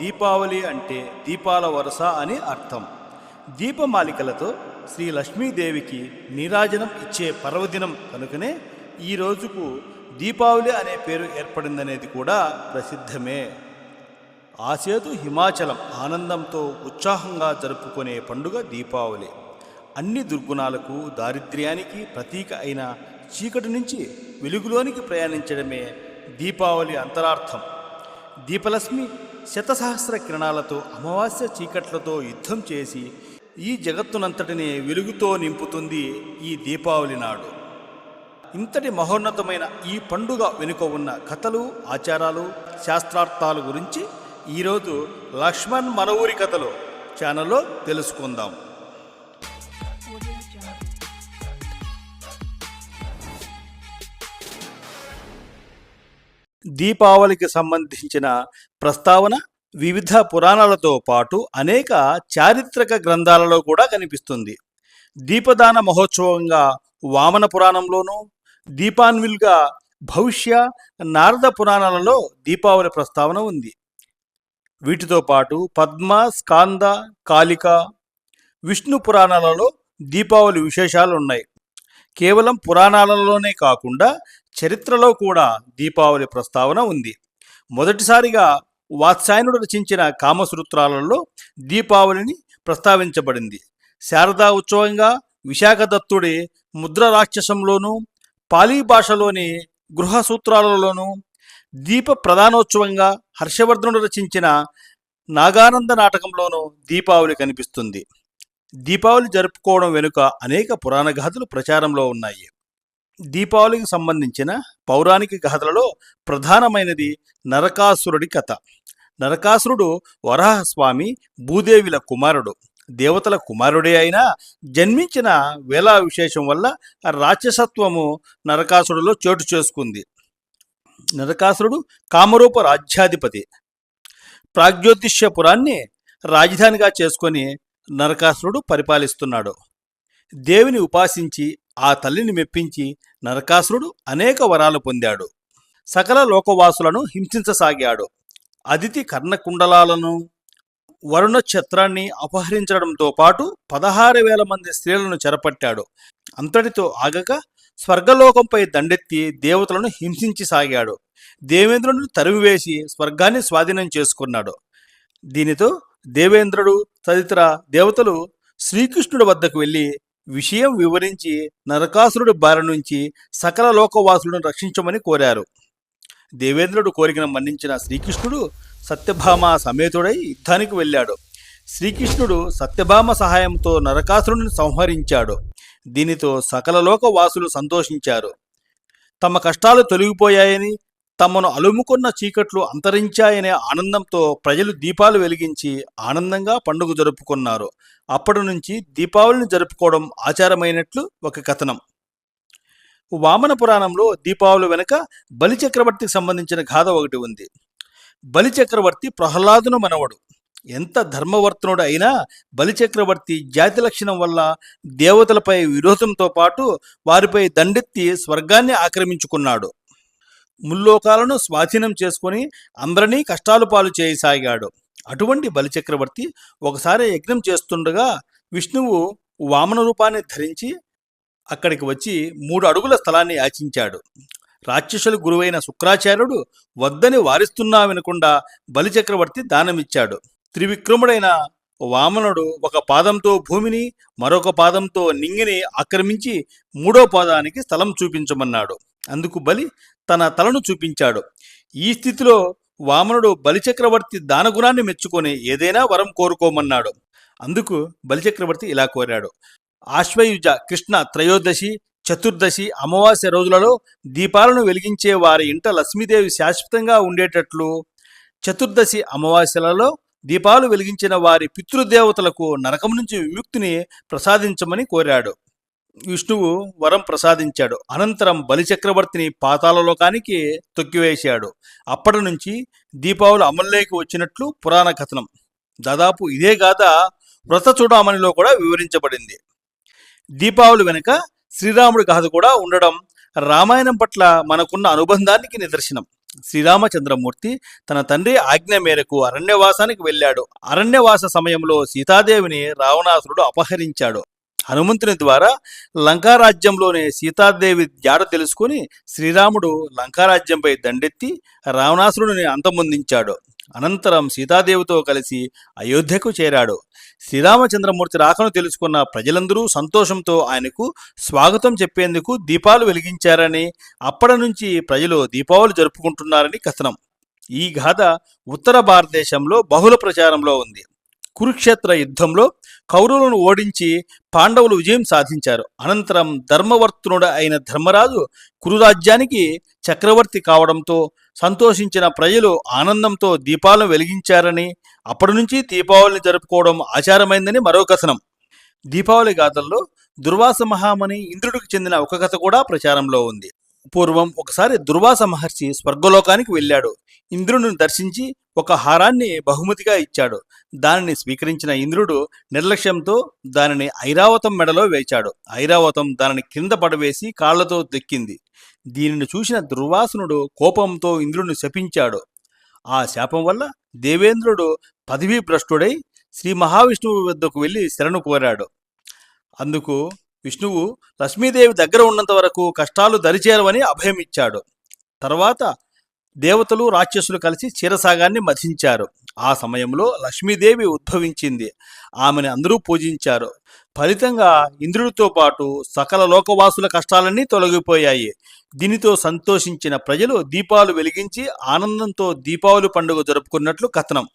దీపావళి అంటే దీపాల వరుస అని అర్థం. దీపమాలికలతో శ్రీ లక్ష్మీదేవికి నీరాజనం ఇచ్చే పర్వదినం కనుకనే ఈ రోజుకు దీపావళి అనే పేరు ఏర్పడిందనేది కూడా ప్రసిద్ధమే. ఆసేతు హిమాచలం ఆనందంతో ఉత్సాహంగా జరుపుకునే పండుగ దీపావళి. అన్ని దుర్గుణాలకు దారిద్ర్యానికి ప్రతీక అయిన చీకటి నుంచి వెలుగులోనికి ప్రయాణించడమే దీపావళి అంతరార్థం. దీపలక్ష్మి శతసహస్ర కిరణాలతో అమావాస్య చీకట్లతో యుద్ధం చేసి ఈ జగత్తునంతటిని వెలుగుతో నింపుతుంది ఈ దీపావళి నాడు. ఇంతటి మహోన్నతమైన ఈ పండుగ వెనుక ఉన్న కథలు ఆచారాలు శాస్త్రార్థాల గురించి ఈరోజు లక్ష్మణ్ మనవూరి కథలు ఛానల్లో తెలుసుకుందాం. దీపావళికి సంబంధించిన ప్రస్తావన వివిధ పురాణాలతో పాటు అనేక చారిత్రక గ్రంథాలలో కూడా కనిపిస్తుంది. దీపదాన మహోత్సవంగా వామన పురాణంలోనూ దీపాన్విల్గా భవిష్య నారద పురాణాలలో దీపావళి ప్రస్తావన ఉంది. వీటితో పాటు పద్మ స్కాంద కాళిక విష్ణు పురాణాలలో దీపావళి విశేషాలు ఉన్నాయి కేవలం పురాణాలలోనే కాకుండా చరిత్రలో కూడా దీపావళి ప్రస్తావన ఉంది. మొదటిసారిగా వాత్సాయనుడు రచించిన కామసూత్రాలలో దీపావళిని ప్రస్తావించబడింది. శారదా ఉత్సవంగా విశాఖదత్తుడి ముద్ర రాక్షసంలోనూ పాలీ భాషలోని గృహ సూత్రాలలోనూ దీప ప్రధానోత్సవంగా హర్షవర్ధనుడు రచించిన నాగానంద నాటకంలోనూ దీపావళి కనిపిస్తుంది. దీపావళి జరుపుకోవడం వెనుక అనేక పురాణ గాథలు ప్రచారంలో ఉన్నాయి. దీపావళికి సంబంధించిన పౌరాణిక గాథలలో ప్రధానమైనది నరకాసురుడి కథ. నరకాసురుడు వరాహస్వామి భూదేవిల కుమారుడు. దేవతల కుమారుడే అయినా జన్మించిన వేళా విశేషం వల్ల రాక్షసత్వము నరకాసురుడిలో చోటు చేసుకుంది. నరకాసురుడు కామరూప రాజ్యాధిపతి. ప్రాగ్జ్యోతిష్యపురాన్ని రాజధానిగా చేసుకొని నరకాసురుడు పరిపాలిస్తున్నాడు. దేవిని ఉపాసించి ఆ తల్లిని మెప్పించి నరకాసురుడు అనేక వరాలు పొందాడు. సకల లోకవాసులను హింసించసాగాడు. అదితి కర్ణకుండలాలను వరుణ ఛత్రాన్ని అపహరించడంతో పాటు పదహారు వేల మంది స్త్రీలను చెరపట్టాడు. అంతటితో ఆగక స్వర్గలోకంపై దండెత్తి దేవతలను హింసించి సాగాడు దేవేంద్రుని తరిమివేసి స్వర్గాన్ని స్వాధీనం చేసుకున్నాడు. దీనితో దేవేంద్రుడు తదితర దేవతలు శ్రీకృష్ణుడి వద్దకు వెళ్ళి విషయం వివరించి నరకాసురుడి బారి నుంచి సకల లోకవాసులను రక్షించమని కోరారు. దేవేంద్రుడు కోరికను మన్నించిన శ్రీకృష్ణుడు సత్యభామ సమేతుడై యుద్ధానికి వెళ్ళాడు. శ్రీకృష్ణుడు సత్యభామ సహాయంతో నరకాసురుడిని సంహరించాడు. దీనితో సకల లోకవాసులు సంతోషించారు. తమ కష్టాలు తొలగిపోయాయని తమను అలుముకున్న చీకట్లు అంతరించాయనే ఆనందంతో ప్రజలు దీపాలు వెలిగించి ఆనందంగా పండుగ జరుపుకున్నారు. అప్పటి నుంచి దీపావళిని జరుపుకోవడం ఆచారమైనట్లు ఒక కథనం. వామన పురాణంలో దీపావళి వెనుక బలిచక్రవర్తికి సంబంధించిన గాథ ఒకటి ఉంది. బలిచక్రవర్తి ప్రహ్లాదును మనవడు. ఎంత ధర్మవర్తనుడు అయినా బలిచక్రవర్తి జాతి లక్షణం వల్ల దేవతలపై విరోధంతో పాటు వారిపై దండెత్తి స్వర్గాన్ని ఆక్రమించుకున్నాడు. ముల్లోకాలను స్వాధీనం చేసుకొని అందరినీ కష్టాలు పాలు చేయసాగాడు. అటువంటి బలిచక్రవర్తి ఒకసారి యజ్ఞం చేస్తుండగా విష్ణువు వామన రూపాన్ని ధరించి అక్కడికి వచ్చి మూడు అడుగుల స్థలాన్ని యాచించాడు. రాక్షసుల గురువైన శుక్రాచార్యుడు వద్దని వారిస్తున్నావనకుండా బలిచక్రవర్తి దానమిచ్చాడు. త్రివిక్రముడైన వామనుడు ఒక పాదంతో భూమిని మరొక పాదంతో నింగిని ఆక్రమించి మూడో పాదానికి స్థలం చూపించమన్నాడు. అందుకు బలి తన తలను చూపించాడు. ఈ స్థితిలో వామనుడు బలిచక్రవర్తి దానగుణాన్ని మెచ్చుకొని ఏదైనా వరం కోరుకోమన్నాడు. అందుకు బలిచక్రవర్తి ఇలా కోరాడు. ఆశ్వయుజ కృష్ణ త్రయోదశి చతుర్దశి అమావాస్య రోజులలో దీపాలను వెలిగించే వారి ఇంట లక్ష్మీదేవి శాశ్వతంగా ఉండేటట్లు చతుర్దశి అమావాస్యలలో దీపాలు వెలిగించిన వారి పితృదేవతలకు నరకం నుంచి విముక్తిని ప్రసాదించమని కోరాడు. విష్ణువు వరం ప్రసాదించాడు. అనంతరం బలిచక్రవర్తిని పాతాళలోకానికి తొక్కివేశాడు. అప్పటి నుంచి దీపావళి అమల్లోకి వచ్చినట్లు పురాణ కథనం. దాదాపు ఇదే గాథ వ్రత చూడామణిలో కూడా వివరించబడింది. దీపావళి వెనుక శ్రీరాముడి గాథ కూడా ఉండడం రామాయణం పట్ల మనకున్న అనుబంధానికి నిదర్శనం. శ్రీరామచంద్రమూర్తి తన తండ్రి ఆజ్ఞ మేరకు అరణ్యవాసానికి వెళ్ళాడు. అరణ్యవాస సమయంలో సీతాదేవిని రావణాసురుడు అపహరించాడు. హనుమంతుని ద్వారా లంకారాజ్యంలోనే సీతాదేవి జాడ తెలుసుకుని శ్రీరాముడు లంకారాజ్యంపై దండెత్తి రావణాసురుడిని అంతమొందించాడు. అనంతరం సీతాదేవితో కలిసి అయోధ్యకు చేరాడు. శ్రీరామచంద్రమూర్తి రాకను తెలుసుకున్న ప్రజలందరూ సంతోషంతో ఆయనకు స్వాగతం చెప్పేందుకు దీపాలు వెలిగించారని అప్పటి నుంచి ప్రజలు దీపావళి జరుపుకుంటున్నారని కథనం. ఈ గాథ ఉత్తర భారతదేశంలో బహుళ ప్రచారంలో ఉంది. కురుక్షేత్ర యుద్ధంలో కౌరవులను ఓడించి పాండవులు విజయం సాధించారు. అనంతరం ధర్మవర్తనుడు అయిన ధర్మరాజు కురురాజ్యానికి చక్రవర్తి కావడంతో సంతోషించిన ప్రజలు ఆనందంతో దీపాలను వెలిగించారని అప్పటి నుంచి దీపావళిని జరుపుకోవడం ఆచారమైందని మరో కథనం. దీపావళి గాథల్లో దుర్వాస మహామని ఇంద్రుడికి చెందిన ఒక కథ కూడా ప్రచారంలో ఉంది. పూర్వం ఒకసారి దుర్వాస మహర్షి స్వర్గలోకానికి వెళ్ళాడు. ఇంద్రుడిని దర్శించి ఒక హారాన్ని బహుమతిగా ఇచ్చాడు. దానిని స్వీకరించిన ఇంద్రుడు నిర్లక్ష్యంతో దానిని ఐరావతం మెడలో వేచాడు. ఐరావతం దానిని కింద పడవేసి కాళ్ళతో దెక్కింది. దీనిని చూసిన దుర్వాసునుడు కోపంతో ఇంద్రుడిని శపించాడు. ఆ శాపం వల్ల దేవేంద్రుడు పదవీ భ్రష్టుడై శ్రీ మహావిష్ణువు వద్దకు వెళ్ళి శరణు కోరాడు. అందుకు విష్ణువు లక్ష్మీదేవి దగ్గర ఉన్నంత వరకు కష్టాలు దరిచేరవని అభయమిచ్చాడు తర్వాత దేవతలు రాక్షసులు కలిసి క్షీరసాగాన్ని మధించారు. ఆ సమయంలో లక్ష్మీదేవి ఉద్భవించింది. ఆమెను అందరూ పూజించారు. ఫలితంగా ఇంద్రుడితో పాటు సకల లోకవాసుల కష్టాలన్నీ తొలగిపోయాయి. దీనితో సంతోషించిన ప్రజలు దీపాలు వెలిగించి ఆనందంతో దీపావళి పండుగ జరుపుకున్నట్లు కథనం.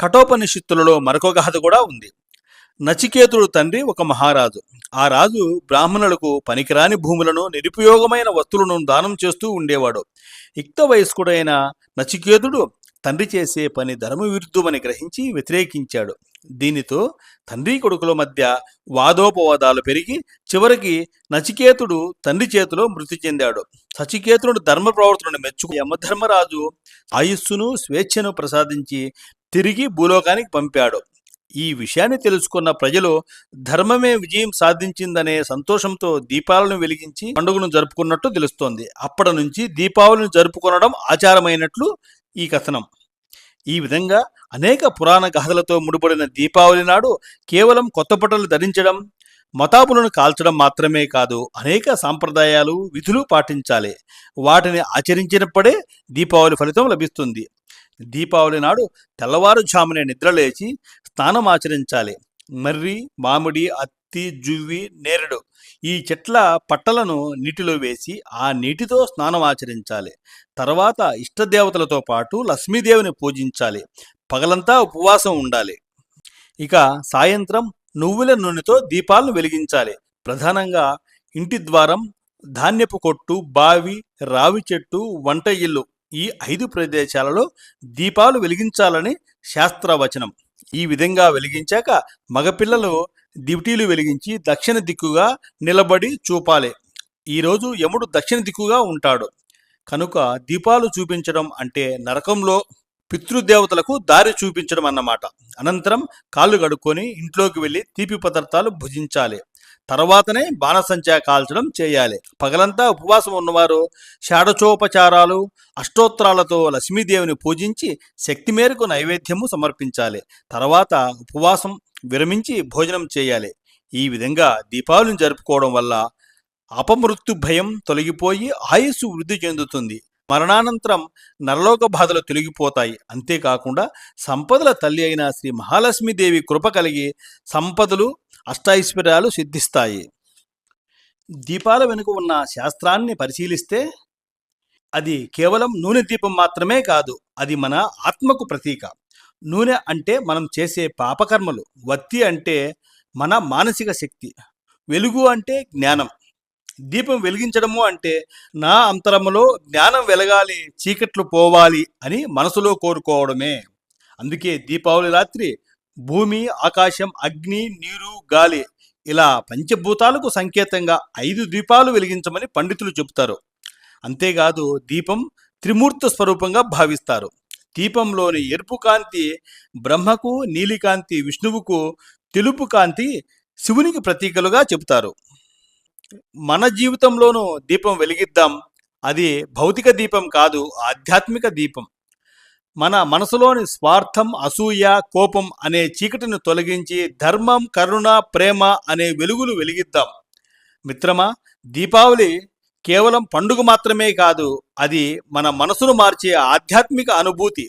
కఠోపనిషత్తులలో మరొక గాథ కూడా ఉంది. నచికేతుడు తండ్రి ఒక మహారాజు. ఆ రాజు బ్రాహ్మణులకు పనికిరాని భూములను నిరుపయోగమైన వస్తువులను దానం చేస్తూ ఉండేవాడు. యుక్త వయస్కుడైన నచికేతుడు తండ్రి చేసే పని ధర్మవిరుద్ధమని గ్రహించి వ్యతిరేకించాడు. దీనితో తండ్రి కొడుకుల మధ్య వాదోపవాదాలు పెరిగి చివరికి నచికేతుడు తండ్రి చేతిలో మృతి చెందాడు. నచికేతుడు ధర్మ ప్రవర్తనను మెచ్చుకు యమధర్మరాజు ఆయుస్సును స్వేచ్ఛను ప్రసాదించి తిరిగి భూలోకానికి పంపాడు. ఈ విషయాన్ని తెలుసుకున్న ప్రజలు ధర్మమే విజయం సాధించిందనే సంతోషంతో దీపాలను వెలిగించి పండుగను జరుపుకున్నట్టు తెలుస్తోంది. అప్పటి నుంచి దీపావళిని జరుపుకొనడం ఆచారమైనట్లు ఈ కథనం. ఈ విధంగా అనేక పురాణ గాథలతో ముడిపడిన దీపావళి నాడు కేవలం కొత్త బట్టలు ధరించడం మతాబులను కాల్చడం మాత్రమే కాదు అనేక సాంప్రదాయాలు విధులు పాటించాలి. వాటిని ఆచరించినప్పుడే దీపావళి ఫలితం లభిస్తుంది. దీపావళి నాడు తెల్లవారుజామునే నిద్రలేచి స్నానం ఆచరించాలి మర్రి మామిడి అత్తి జువ్వి నేరుడు ఈ చెట్ల పట్టలను నీటిలో వేసి ఆ నీటితో స్నానం ఆచరించాలి తర్వాత ఇష్టదేవతలతో పాటు లక్ష్మీదేవిని పూజించాలి. పగలంతా ఉపవాసం ఉండాలి. ఇక సాయంత్రం నువ్వుల నూనెతో దీపాలను వెలిగించాలి. ప్రధానంగా ఇంటి ద్వారం ధాన్యపు కొట్టు బావి రావి చెట్టు వంట ఇల్లు ఈ ఐదు ప్రదేశాలలో దీపాలు వెలిగించాలని శాస్త్రవచనం. ఈ విధంగా వెలిగించాక మగపిల్లలు దివిటీలు వెలిగించి దక్షిణ దిక్కుగా నిలబడి చూపాలి. ఈరోజు యముడు దక్షిణ దిక్కుగా ఉంటాడు. కనుక దీపాలు చూపించడం అంటే నరకంలో పితృదేవతలకు దారి చూపించడం అన్నమాట. అనంతరం కాళ్ళు కడుక్కొని ఇంట్లోకి వెళ్ళి తీపి పదార్థాలు భుజించాలి. తర్వాతనే బాణసంచా కాల్చడం చేయాలి. పగలంతా ఉపవాసం ఉన్నవారు షాడచోపచారాలు అష్టోత్తరాలతో లక్ష్మీదేవిని పూజించి శక్తి మేరకు నైవేద్యము సమర్పించాలి. తర్వాత ఉపవాసం విరమించి భోజనం చేయాలి. ఈ విధంగా దీపావళిని జరుపుకోవడం వల్ల అపమృత్యు భయం తొలగిపోయి ఆయుస్సు వృద్ధి చెందుతుంది. మరణానంతరం నరలోక బాధలు తొలగిపోతాయి. అంతేకాకుండా సంపదల తల్లి అయిన శ్రీ మహాలక్ష్మీదేవి కృప కలిగి సంపదలు అష్టైశ్వర్యాలు సిద్ధిస్తాయి. దీపాల వెనుక ఉన్న శాస్త్రాన్ని పరిశీలిస్తే అది కేవలం నూనె దీపం మాత్రమే కాదు అది మన ఆత్మకు ప్రతీక. నూనె అంటే మనం చేసే పాపకర్మలు వత్తి అంటే మన మానసిక శక్తి వెలుగు అంటే జ్ఞానం. దీపం వెలిగించడము అంటే నా అంతరములో జ్ఞానం వెలగాలి చీకట్లు పోవాలి అని మనసులో కోరుకోవడమే. అందుకే దీపావళి రాత్రి భూమి ఆకాశం అగ్ని నీరు గాలి ఇలా పంచభూతాలకు సంకేతంగా ఐదు దీపాలు వెలిగించమని పండితులు చెబుతారు. అంతేకాదు దీపం త్రిమూర్త స్వరూపంగా భావిస్తారు. దీపంలోని ఎరుపు కాంతి బ్రహ్మకు నీలికాంతి విష్ణువుకు తెలుపు కాంతి శివునికి ప్రతీకలుగా చెబుతారు. మన జీవితంలోనూ దీపం వెలిగిద్దాం. అది భౌతిక దీపం కాదు ఆధ్యాత్మిక దీపం. మన మనసులోని స్వార్థం అసూయ కోపం అనే చీకటిని తొలగించి ధర్మం కరుణ ప్రేమ అనే వెలుగులు వెలిగిద్దాం. మిత్రమా దీపావళి కేవలం పండుగ మాత్రమే కాదు అది మన మనసును మార్చే ఆధ్యాత్మిక అనుభూతి.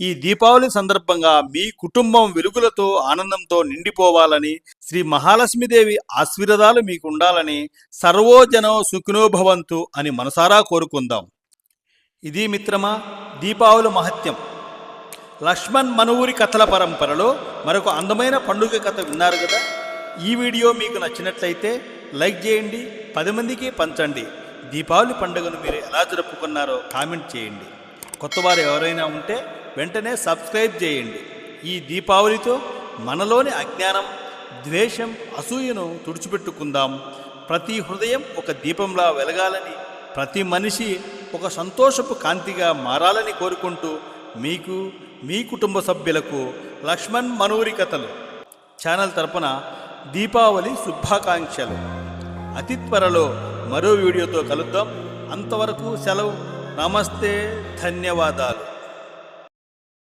ఈ దీపావళి సందర్భంగా మీ కుటుంబం వెలుగులతో ఆనందంతో నిండిపోవాలని శ్రీ మహాలక్ష్మీదేవి ఆశీర్వాదాలు మీకు ఉండాలని సర్వోజనో సుఖినోభవంతు అని మనసారా కోరుకుందాం. ఇది మిత్రమా? దీపావళి మహత్యం. లక్ష్మణ్ మనూరి కథల పరంపరలో మరొక అందమైన పండుగ కథ విన్నారు కదా? ఈ వీడియో మీకు నచ్చినట్లయితే లైక్ చేయండి పది మందికి పంచండి. దీపావళి పండుగను మీరు ఎలా జరుపుకున్నారో కామెంట్ చేయండి. కొత్తవారు ఎవరైనా ఉంటే వెంటనే సబ్స్క్రైబ్ చేయండి. ఈ దీపావళితో మనలోని అజ్ఞానం ద్వేషం అసూయను తుడిచిపెట్టుకుందాం. ప్రతి హృదయం ఒక దీపంలా వెలగాలని ప్రతి మనిషి ఒక సంతోషపు కాంతిగా మారాలని కోరుకుంటూ మీకు మీ కుటుంబ సభ్యులకు లక్ష్మణ్ మనూరి కథలు. ఛానల్ తరపున దీపావళి శుభాకాంక్షలు. అతి త్వరలో మరో వీడియోతో కలుద్దాం. అంతవరకు సెలవు. నమస్తే ధన్యవాదాలు.